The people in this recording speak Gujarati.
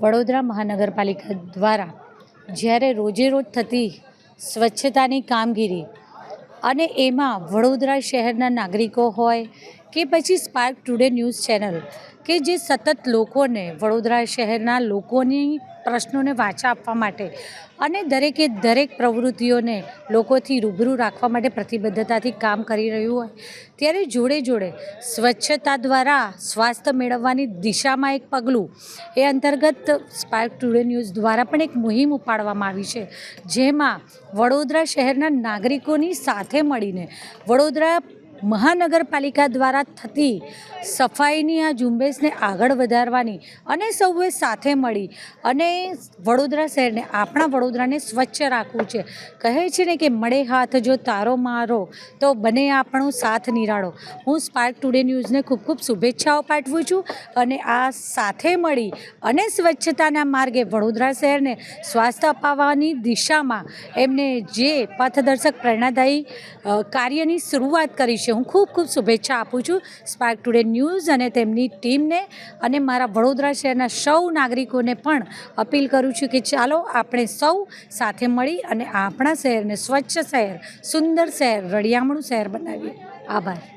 વડોદરા મહાનગરપાલિકા દ્વારા જ્યારે રોજે રોજ થતી સ્વચ્છતાની કામગીરી અને એમાં વડોદરા શહેરના નાગરિકો હોય કે પછી સ્પાર્ક ટુડે ન્યૂઝ ચેનલ, કે જે સતત લોકોને, વડોદરા શહેરના લોકોની પ્રશ્નોને વાચા આપવા માટે અને દરેકે દરેક પ્રવૃત્તિઓને લોકોથી રૂબરૂ રાખવા માટે પ્રતિબદ્ધતાથી કામ કરી રહ્યું હોય, ત્યારે જોડે જોડે સ્વચ્છતા દ્વારા સ્વાસ્થ્ય મેળવવાની દિશામાં એક પગલું એ અંતર્ગત સ્પાર્ક ટુડે ન્યૂઝ દ્વારા પણ એક મુહિમ ઉપાડવામાં આવી છે, જેમાં વડોદરા શહેરના નાગરિકોની સાથે મળીને વડોદરા મહાનગરપાલિકા દ્વારા થતી સફાઈની આ ઝુંબેશને આગળ વધારવાની અને સૌએ સાથે મળી અને વડોદરા શહેરને, આપણા વડોદરાને સ્વચ્છ રાખવું છે. કહે છે ને કે, મળે હાથ જો તારો મારો, તો બને આપણો સાથ નિરાળો. હું સ્પાર્ક ટુડે ન્યૂઝને ખૂબ ખૂબ શુભેચ્છાઓ પાઠવું છું અને આ સાથે મળી અને સ્વચ્છતાના માર્ગે વડોદરા શહેરને સ્વાસ્થ્ય અપાવવાની દિશામાં એમને જે પથદર્શક પ્રેરણાદાયી કાર્યની શરૂઆત કરી છે. હું ખૂબ ખૂબ શુભેચ્છા આપું છું સ્પાર્ક ટુડે ન્યૂઝ અને તેમની ટીમને અને મારા વડોદરા શહેરના સૌ નાગરિકોને પણ અપીલ કરું છું કે ચાલો આપણે સૌ સાથે મળી અને આપણા શહેરને સ્વચ્છ શહેર, સુંદર શહેર, રળિયામણું શહેર બનાવીએ. આભાર.